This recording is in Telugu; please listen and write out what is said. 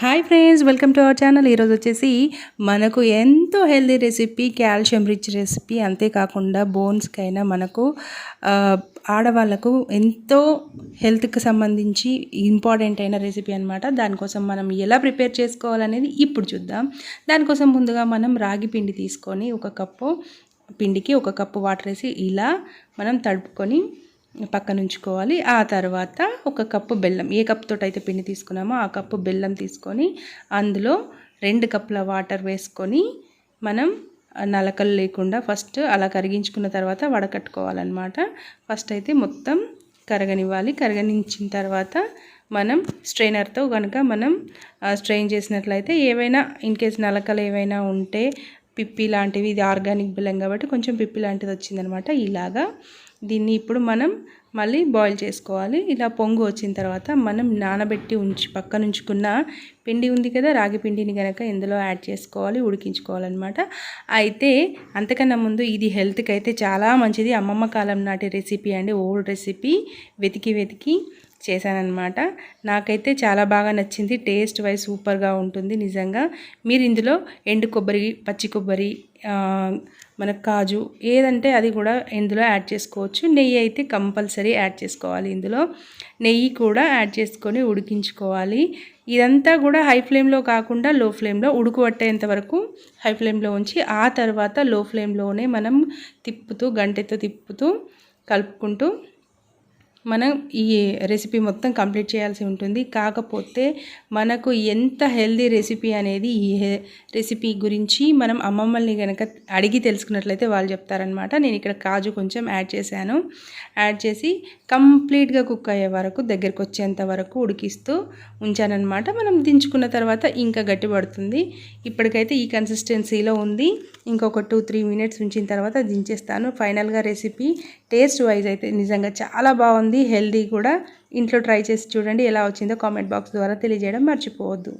Hi friends welcome to our channel. ఈరోజు వచ్చేసి మనకు ఎంతో healthy recipe calcium rich recipe. అంతేకాకుండా బోన్స్కైనా మనకు ఆడవాళ్ళకు ఎంతో హెల్త్కి సంబంధించి ఇంపార్టెంట్ అయిన రెసిపీ అనమాట దానికోసం మనం ఎలా ప్రిపేర్ చేసుకోవాలనేది ఇప్పుడు చూద్దాం. దానికోసం ముందుగా మనం రాగి పిండి తీసుకొని ఒక కప్పు పిండికి ఒక కప్పు వాటర్ వేసి ఇలా మనం తడుపుకొని పక్కన ఉంచుకోవాలి ఆ తర్వాత ఒక కప్పు బెల్లం ఏ కప్పుతో అయితే పిండి తీసుకున్నామో ఆ కప్పు బెల్లం తీసుకొని అందులో రెండు కప్పుల వాటర్ వేసుకొని మనం నలకలు లేకుండా ఫస్ట్ అలా కరిగించుకున్న తర్వాత వడకట్టుకోవాలన్నమాట. ఫస్ట్ అయితే మొత్తం కరగనివ్వాలి. కరగనించిన తర్వాత మనం స్ట్రైనర్తో కనుక మనం స్ట్రెయిన్ చేసినట్లయితే ఏవైనా ఇన్ కేస్ నలకలు ఏవైనా ఉంటే పిప్పి లాంటివి ఇది ఆర్గానిక్ బెల్లం కాబట్టి కొంచెం పిప్పి లాంటిది వచ్చిందనమాట. ఇలాగా దీన్ని ఇప్పుడు మనం మళ్ళీ బాయిల్ చేసుకోవాలి. ఇలా పొంగు వచ్చిన తర్వాత మనం నానబెట్టి ఉంచి పక్కన ఉంచుకున్న పిండి ఉంది కదా రాగి పిండిని కనుక ఇందులో యాడ్ చేసుకోవాలి ఉడికించుకోవాలన్నమాట. అయితే అంతకన్నా ముందు ఇది హెల్త్కి అయితే చాలా మంచిది. అమ్మమ్మ కాలం నాటి రెసిపీ అండి ఓల్డ్ రెసిపీ. వెతికి వెతికి చేశానన్నమాట. నాకైతే చాలా బాగా నచ్చింది. టేస్ట్ వైజ్ సూపర్గా ఉంటుంది నిజంగా. మీరు ఇందులో ఎండు కొబ్బరి పచ్చి కొబ్బరి మన కాజు ఏదంటే అది కూడా ఇందులో యాడ్ చేసుకోవచ్చు. నెయ్యి అయితే కంపల్సరీ యాడ్ చేసుకోవాలి ఇందులో. నెయ్యి కూడా యాడ్ చేసుకొని ఉడికించుకోవాలి. ఇదంతా కూడా హై ఫ్లేమ్లో కాకుండా లో ఫ్లేమ్లో ఉడుకుపట్టేంత వరకు హై ఫ్లేమ్లో ఉంచి ఆ తర్వాత లో ఫ్లేమ్లోనే మనం తిప్పుతూ గంటెతో తిప్పుతూ కలుపుకుంటూ మనం ఈ రెసిపీ మొత్తం కంప్లీట్ చేయాల్సి ఉంటుంది. కాకపోతే మనకు ఎంత హెల్దీ రెసిపీ అనేది ఈ రెసిపీ గురించి మనం అమ్మమ్మల్ని కనుక అడిగి తెలుసుకున్నట్లయితే వాళ్ళు చెప్తారనమాట నేను ఇక్కడ కాజు కొంచెం యాడ్ చేశాను. యాడ్ చేసి కంప్లీట్గా కుక్ అయ్యే వరకు దగ్గరికి వచ్చేంత వరకు ఉడికిస్తూ ఉంచానన్నమాట. మనం దించుకున్న తర్వాత ఇంకా గట్టి పడుతుంది. ఇప్పటికైతే ఈ కన్సిస్టెన్సీలో ఉంది. ఇంకొక టూ త్రీ మినిట్స్ ఉంచిన తర్వాత దించేస్తాను. ఫైనల్గా రెసిపీ టేస్ట్ వైజ్ అయితే నిజంగా చాలా బాగుంది. బాగుంది హెల్దీ కూడా ఇంట్లో ట్రై చేసి చూడండి ఎలా వచ్చిందో కామెంట్ బాక్స్ ద్వారా తెలియజేయడం మర్చిపోవద్దు.